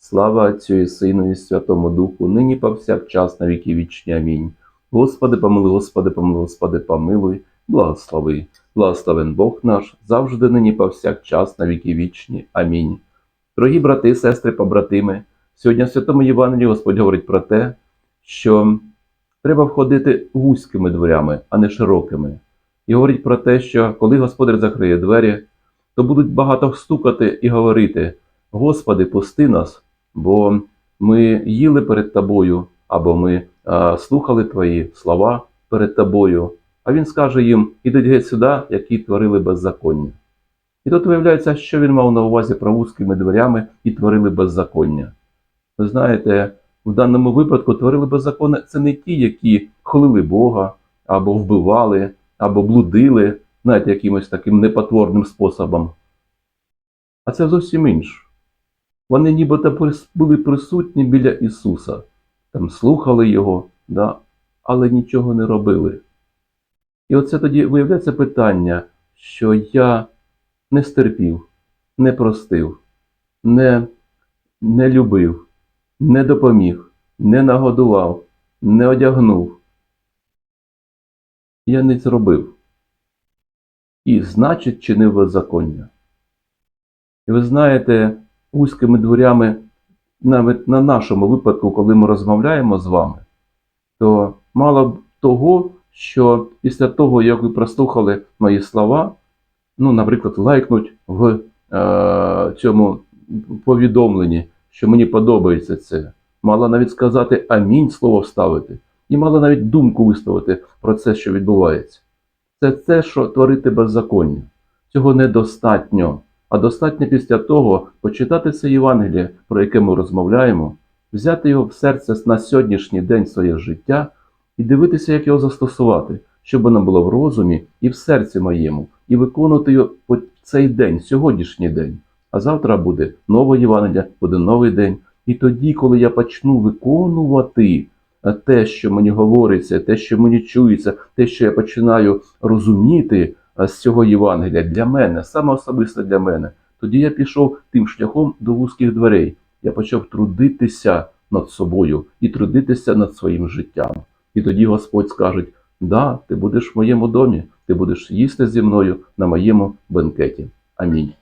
Слава Отцю і Сину і Святому Духу, нині повсякчас на віки вічні. Амінь. Господи, помилуй, Господи, помилуй, Господи, помилуй, благослови. Благословен Бог наш, завжди нині повсякчас на віки вічні. Амінь. Дорогі брати, сестри, побратими, сьогодні в Святому Євангелії Господь говорить про те, що треба входити вузькими дверями, а не широкими. І говорить про те, що коли Господар закриє двері, то будуть багато стукати і говорити: Господи, пусти нас, бо ми їли перед тобою, або ми а, слухали твої слова перед тобою. А він скаже їм: ідіть геть сюди, які творили беззаконня. І тут виявляється, що він мав на увазі про вузькими дверями і творили беззаконня. Ви знаєте, в даному випадку творили беззаконня це не ті, які хвалили Бога, або вбивали, або блудили, знаєте, якимось таким непотворним способом. А це зовсім інше. Вони нібито були присутні біля Ісуса, там слухали Його, да, але нічого не робили. І оце тоді виявляється питання, що я не стерпів, не простив, не, не любив, не допоміг, не нагодував, не одягнув. Я не зробив. І значить чинив беззаконня. І ви знаєте, вузькими дверями, навіть на нашому випадку, коли ми розмовляємо з вами, то мало б того, що після того, як ви прослухали мої слова, ну, наприклад, лайкнуть в е, цьому повідомленні, що мені подобається це, мало навіть сказати амінь слово вставити, і мало навіть думку виставити про це, що відбувається. Це те, що творити беззаконня. Цього недостатньо. А достатньо після того почитати це Євангеліє, про яке ми розмовляємо, взяти його в серце на сьогоднішній день своє життя і дивитися, як його застосувати, щоб воно було в розумі і в серці моєму, і виконувати його от цей день, сьогоднішній день. А завтра буде нове Євангелія, буде новий день. І тоді, коли я почну виконувати те, що мені говориться, те, що мені чується, те, що я починаю розуміти з цього Євангелія для мене, саме особисто для мене, тоді я пішов тим шляхом до вузьких дверей. Я почав трудитися над собою і трудитися над своїм життям. І тоді Господь скаже: Да, ти будеш в моєму домі, ти будеш їсти зі мною на моєму бенкеті. Амінь.